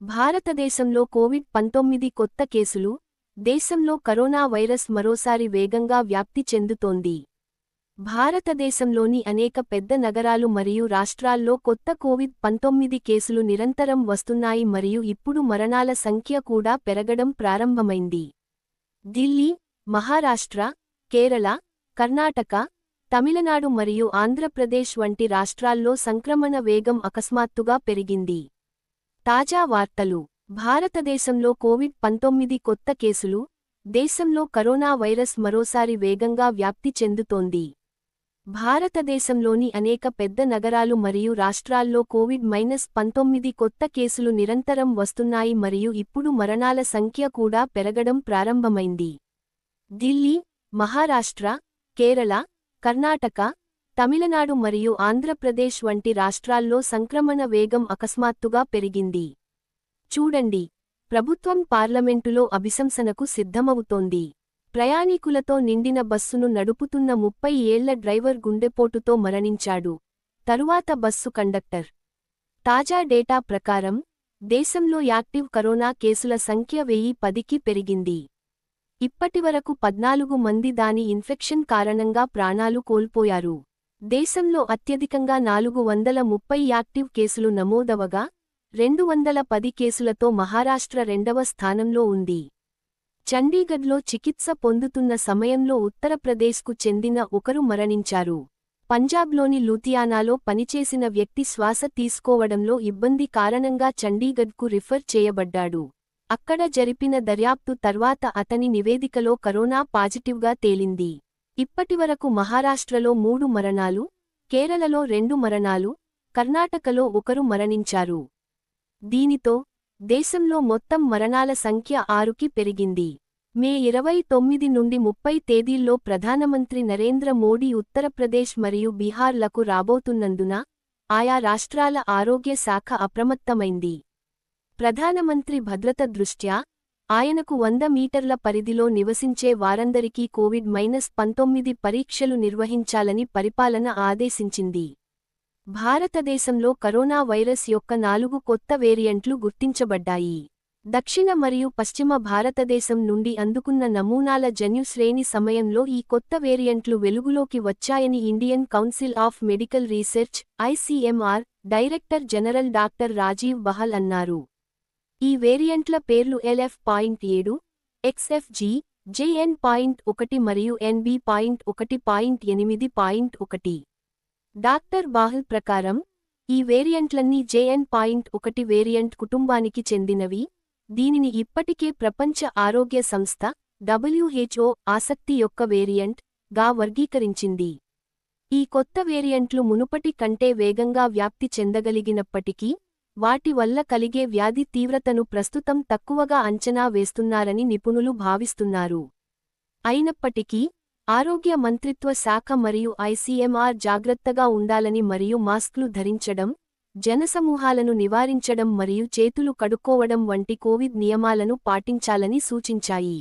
భారతదేశంలో కోవిడ్ పంతొమ్మిది కొత్త కేసులు దేశంలో కరోనా వైరస్ మరోసారి వేగంగా వ్యాప్తి చెందుతోంది. భారతదేశంలోని అనేక పెద్ద నగరాలు మరియు రాష్ట్రాల్లో కొత్త కోవిడ్ పంతొమ్మిది కేసులు నిరంతరం వస్తున్నాయి మరియు ఇప్పుడు మరణాల సంఖ్య కూడా పెరగడం ప్రారంభమైంది. ఢిల్లీ మహారాష్ట్ర కేరళ కర్ణాటక తమిళనాడు మరియు ఆంధ్రప్రదేశ్ వంటి రాష్ట్రాల్లో సంక్రమణ వేగం అకస్మాత్తుగా పెరిగింది. తాజా వార్తలు. భారతదేశంలో కోవిడ్ పంతొమ్మిది కొత్త కేసులు దేశంలో కరోనా వైరస్ మరోసారి వేగంగా వ్యాప్తి చెందుతోంది. భారతదేశంలోని అనేక పెద్ద నగరాలు మరియు రాష్ట్రాల్లో కోవిడ్ మైనస్ పంతొమ్మిది కొత్త కేసులు నిరంతరం వస్తున్నాయి మరియు ఇప్పుడు మరణాల సంఖ్య కూడా పెరగడం ప్రారంభమైంది. ఢిల్లీ మహారాష్ట్ర కేరళ కర్ణాటక తమిళనాడు మరియు ఆంధ్రప్రదేశ్ వంటి రాష్ట్రాల్లో సంక్రమణ వేగం అకస్మాత్తుగా పెరిగింది. చూడండి. ప్రభుత్వం పార్లమెంటులో అభిశంసనకు సిద్ధమవుతోంది. ప్రయాణికులతో నిండిన బస్సును నడుపుతున్న ముప్పై ఏళ్ళ డ్రైవర్ గుండెపోటుతో మరణించాడు. తరువాత బస్సు కండక్టర్. తాజా డేటా ప్రకారం దేశంలో యాక్టివ్ కరోనా కేసుల సంఖ్య వెయ్యి పదికి పెరిగింది. ఇప్పటివరకు పద్నాలుగు మంది దాని ఇన్ఫెక్షన్ కారణంగా ప్రాణాలు కోల్పోయారు. దేశంలో అత్యధికంగా నాలుగు వందల ముప్పై యాక్టివ్ కేసులు నమోదవగా రెండు వందల పది కేసులతో మహారాష్ట్ర రెండవ స్థానంలో ఉంది. చండీగఢ్లో చికిత్స పొందుతున్న సమయంలో ఉత్తరప్రదేశ్కు చెందిన ఒకరు మరణించారు. పంజాబ్లోని లూథియానాలో పనిచేసిన వ్యక్తి శ్వాస తీసుకోవడంలో ఇబ్బంది కారణంగా చండీగఢ్కు రిఫర్ చేయబడ్డాడు. అక్కడ జరిపిన దర్యాప్తు తర్వాత అతని నివేదికలో కరోనా పాజిటివ్గా తేలింది. ఇప్పటివరకు మహారాష్ట్రలో మూడు మరణాలు కేరళలో రెండు మరణాలు కర్ణాటకలో ఒకరు మరణించారు. దీనితో దేశంలో మొత్తం మరణాల సంఖ్య ఆరుకి పెరిగింది. మే ఇరవై తొమ్మిది నుండి ముప్పై తేదీల్లో ప్రధానమంత్రి నరేంద్ర మోడీ ఉత్తరప్రదేశ్ మరియు బీహార్లకు రాబోతున్నందున ఆయా రాష్ట్రాల ఆరోగ్య శాఖ అప్రమత్తమైంది. ప్రధానమంత్రి భద్రత దృష్ట్యా ఆయనకు వంద మీటర్ల పరిధిలో నివసించే వారందరికీ కోవిడ్ మైనస్ పంతొమ్మిది పరీక్షలు నిర్వహించాలని పరిపాలన ఆదేశించింది. భారతదేశంలో కరోనా వైరస్ యొక్క నాలుగు కొత్త వేరియంట్లు గుర్తించబడ్డాయి. దక్షిణ మరియు పశ్చిమ భారతదేశం నుండి అందుకున్న నమూనాల జన్యుశ్రేణి సమయంలో ఈ కొత్త వేరియంట్లు వెలుగులోకి వచ్చాయని Indian council of medical research ICMR director general doctor Rajiv Bahl అన్నారు. ఈ వేరియంట్ల పేర్లు ఎల్ఎఫ్ పాయింట్ ఏడు ఎక్స్ఎఫ్జి జేఎన్ పాయింట్ ఒకటి మరియు ఎన్బి పాయింట్ ఒకటి పాయింట్ ఎనిమిది పాయింట్ ఒకటి. డాక్టర్ బాహల్ ప్రకారం ఈ వేరియంట్లన్నీ జేఎన్ పాయింట్ ఒకటి వేరియంట్ కుటుంబానికి చెందినవి. దీనిని ఇప్పటికే ప్రపంచ ఆరోగ్య సంస్థ డబ్ల్యూహెచ్ఓ ఆసక్తి యొక్క వేరియంట్గా వర్గీకరించింది. ఈ కొత్త వేరియంట్లు మునుపటి కంటే వేగంగా వ్యాప్తి చెందగలిగినప్పటికీ వాటి వల్ల కలిగే వ్యాధి తీవ్రతను ప్రస్తుతం తక్కువగా అంచనా వేస్తున్నారని నిపుణులు భావిస్తున్నారు. అయినప్పటికీ ఆరోగ్య మంత్రిత్వ శాఖ మరియు ఐసీఎంఆర్ జాగ్రత్తగా ఉండాలని మరియు మాస్క్లు ధరించడం జనసమూహాలను నివారించడం మరియు చేతులు కడుక్కోవడం వంటి కోవిడ్ నియమాలను పాటించాలని సూచించాయి.